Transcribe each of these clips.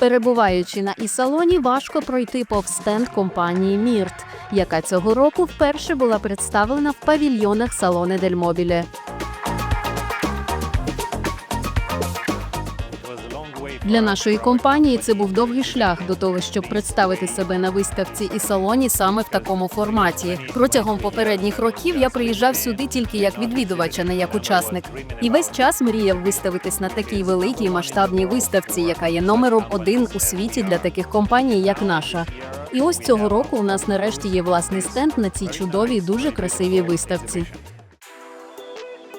Перебуваючи на і-салоні, важко пройти повз стенд компанії Мірт, яка цього року вперше була представлена в павільйонах салони Дель Для нашої компанії це був довгий шлях до того, щоб представити себе на виставці і салоні саме в такому форматі. Протягом попередніх років я приїжджав сюди тільки як відвідувач, а не як учасник. І весь час мріяв виставитись на такій великій масштабній виставці, яка є номером один у світі для таких компаній, як наша. І ось цього року у нас нарешті є власний стенд на цій чудовій, дуже красивій виставці.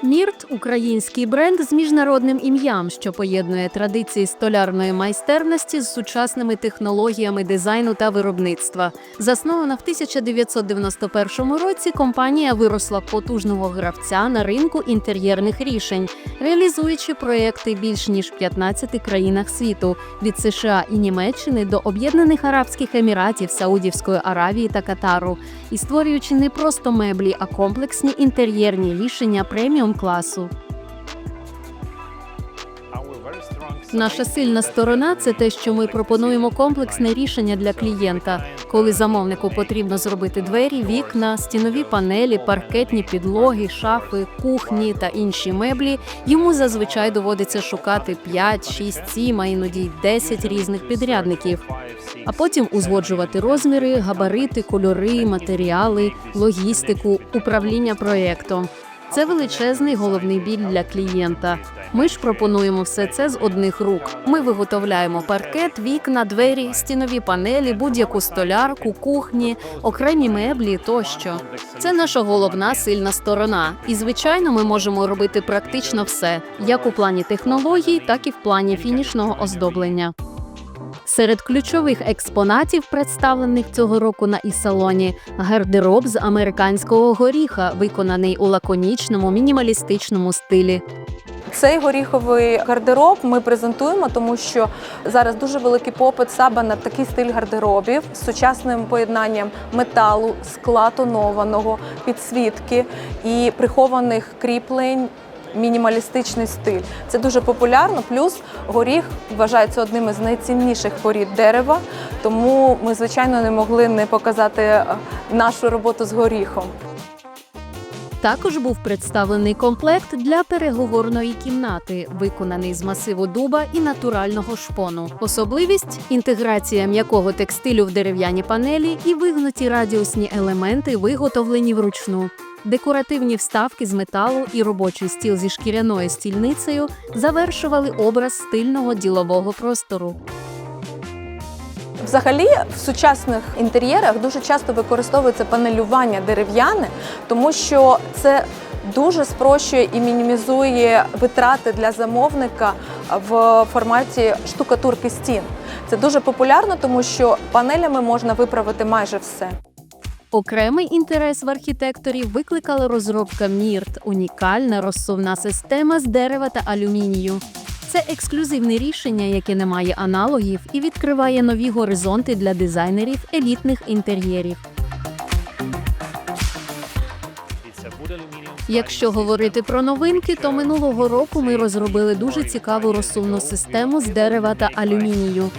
Мірт український бренд з міжнародним ім'ям, що поєднує традиції столярної майстерності з сучасними технологіями дизайну та виробництва. Заснована в 1991 році, компанія виросла потужного гравця на ринку інтер'єрних рішень, реалізуючи проекти більш ніж в 15 країнах світу від США і Німеччини до Об'єднаних Арабських Еміратів, Саудівської Аравії та Катару, і створюючи не просто меблі, а комплексні інтер'єрні рішення преміум класу. Наша сильна сторона це те, що ми пропонуємо комплексне рішення для клієнта, коли замовнику потрібно зробити двері, вікна, стінові панелі, паркетні підлоги, шафи, кухні та інші меблі. Йому зазвичай доводиться шукати 5, 6, 7, а іноді й 10 різних підрядників. А потім узгоджувати розміри, габарити, кольори, матеріали, логістику, управління проєктом. Це величезний головний біль для клієнта. Ми ж пропонуємо все це з одних рук. Ми виготовляємо паркет, вікна, двері, стінові панелі, будь-яку столярку, кухні, окремі меблі тощо. Це наша головна сильна сторона. І звичайно, ми можемо робити практично все, як у плані технологій, так і в плані фінішного оздоблення. Серед ключових експонатів, представлених цього року на і-салоні, гардероб з американського горіха, виконаний у лаконічному мінімалістичному стилі. Цей горіховий гардероб ми презентуємо, тому що зараз дуже великий попит саме на такий стиль гардеробів з сучасним поєднанням металу, скла тонованого, підсвітки і прихованих кріплень. Мінімалістичний стиль це дуже популярно. Плюс горіх вважається одним із найцінніших порід дерева, тому ми звичайно не могли не показати е, нашу роботу з горіхом. Також був представлений комплект для переговорної кімнати, виконаний з масиву дуба і натурального шпону. Особливість інтеграція м'якого текстилю в дерев'яні панелі і вигнуті радіусні елементи, виготовлені вручну. Декоративні вставки з металу і робочий стіл зі шкіряною стільницею завершували образ стильного ділового простору. Взагалі, в сучасних інтер'єрах дуже часто використовується панелювання дерев'яне, тому що це дуже спрощує і мінімізує витрати для замовника в форматі штукатурки стін. Це дуже популярно, тому що панелями можна виправити майже все. Окремий інтерес в архітекторів викликала розробка Мірт унікальна розсувна система з дерева та алюмінію. Це ексклюзивне рішення, яке не має аналогів і відкриває нові горизонти для дизайнерів елітних інтер'єрів. Якщо говорити про новинки, то минулого року ми розробили дуже цікаву розсувну систему з дерева та алюмінію.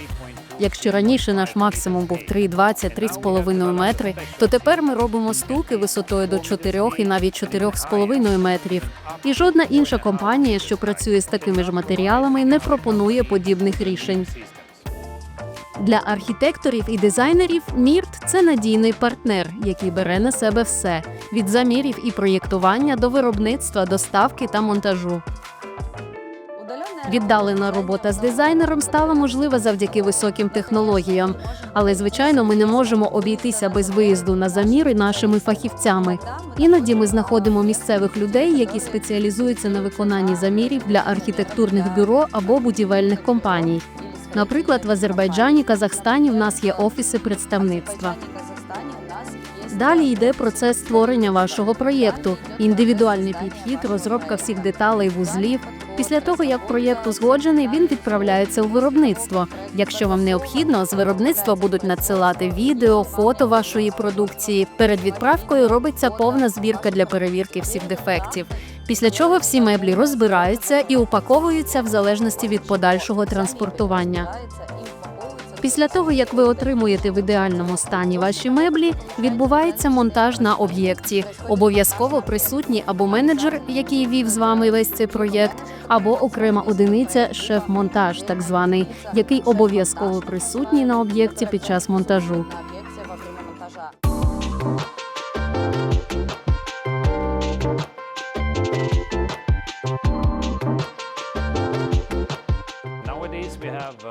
Якщо раніше наш максимум був 3,20-3,5 метри, то тепер ми робимо стулки висотою до 4 і навіть 4,5 метрів. І жодна інша компанія, що працює з такими ж матеріалами, не пропонує подібних рішень. Для архітекторів і дизайнерів Мірт це надійний партнер, який бере на себе все від замірів і проєктування до виробництва, доставки та монтажу. Віддалена робота з дизайнером стала можлива завдяки високим технологіям, але звичайно ми не можемо обійтися без виїзду на заміри нашими фахівцями. Іноді ми знаходимо місцевих людей, які спеціалізуються на виконанні замірів для архітектурних бюро або будівельних компаній. Наприклад, в Азербайджані, Казахстані в нас є офіси представництва. Далі йде процес створення вашого проєкту, індивідуальний підхід, розробка всіх деталей вузлів. Після того, як проєкт узгоджений, він відправляється у виробництво. Якщо вам необхідно, з виробництва будуть надсилати відео, фото вашої продукції. Перед відправкою робиться повна збірка для перевірки всіх дефектів. Після чого всі меблі розбираються і упаковуються в залежності від подальшого транспортування. Після того, як ви отримуєте в ідеальному стані ваші меблі, відбувається монтаж на об'єкті. Обов'язково присутні або менеджер, який вів з вами весь цей проєкт, або окрема одиниця шеф-монтаж, так званий, який обов'язково присутній на об'єкті під час монтажу.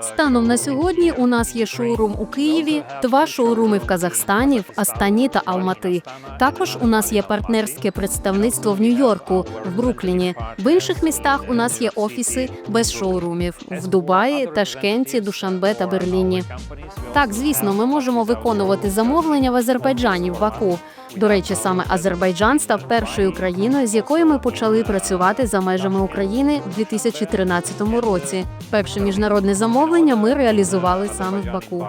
Станом на сьогодні у нас є шоурум у Києві, два шоуруми в Казахстані, в Астані та Алмати. Також у нас є партнерське представництво в Нью-Йорку, в Брукліні. В інших містах у нас є офіси без шоурумів в Дубаї, Ташкенті, Душанбе та Берліні. Так, звісно, ми можемо виконувати замовлення в Азербайджані в Баку. До речі, саме Азербайджан став першою країною, з якою ми почали працювати за межами України в 2013 році. Перше міжнародне замовлення ми реалізували саме в Баку.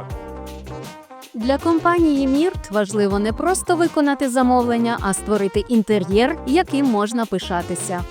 Для компанії Мірт важливо не просто виконати замовлення, а створити інтер'єр, яким можна пишатися.